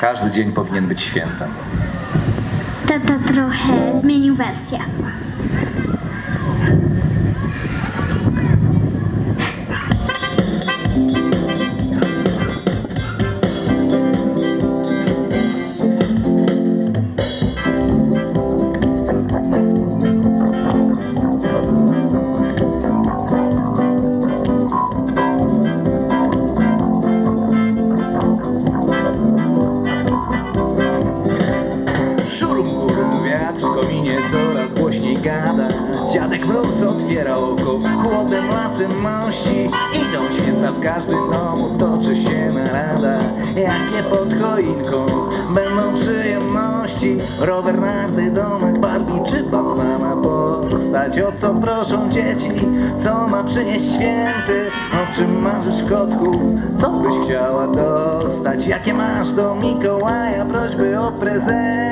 Każdy dzień powinien być świętem. Tata trochę zmienił wersję. W kominie coraz głośniej gada. Dziadek mróz otwiera oko, chłodem lasem mości Idą święta w każdym domu, toczy się narada. Jakie pod choinką będą przyjemności. Rower, narty, domek, Barbie czy banana postać O co proszą dzieci, co ma przynieść święty? O czym marzysz kotku, co byś chciała dostać? Jakie masz do Mikołaja prośby o prezenty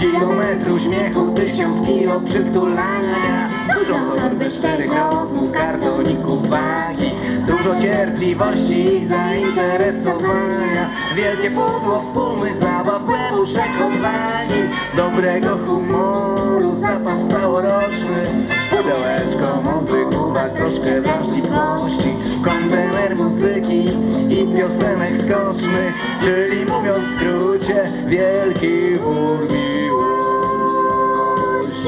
Kilometr uśmiechu, tysiąc kilo przytulania. Dużo torby, szczerych rozmów, kartoników wagi. Dużo cierpliwości i zainteresowania. Wielkie pudło wspólnych zabaw, łebuszek kochani Dobrego humoru, zapas całoroczny Pudełeczko mądrych uwag, troszkę wrażliwości. Kontener muzyki i piosenek skocznych Czyli mówiąc w skrócie, wielki wór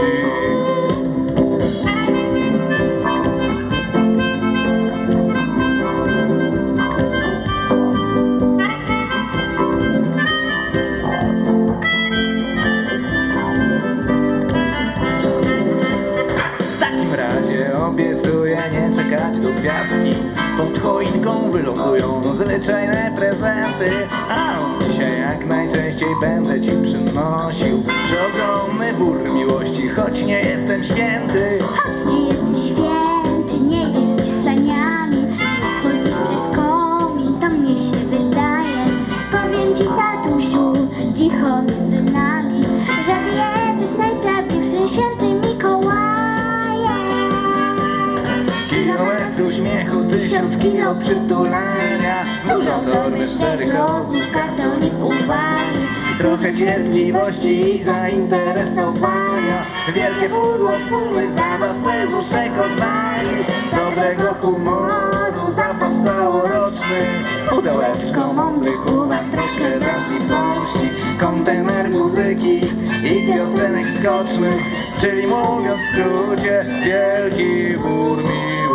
miłości choinką wylądują zwyczajne prezenty. A dzisiaj jak najczęściej będę ci przynosił. Przeogromny wór miłości, choć nie jestem święty. Choć nie jesteś święty, nie jeźdź saniami chodzisz przez komin, to mnie się wydaje. Powiem ci tatusiu, cicho między nami Że jesteś najprawdziwszym świętym Mikołajem Kilo przytulania. Dużo torby, szczerych rozmów, kartonik uwagi Trochę cierpliwości i zainteresowania. Wielkie pudło wspólnych zabaw, łebuszek oddali Dobrego humoru, zapas całoroczny. Pudełeczko mądrych uwag, troszkę wrażliwości Kontener muzyki i piosenek skocznych Czyli mówiąc w skrócie, wielki miłości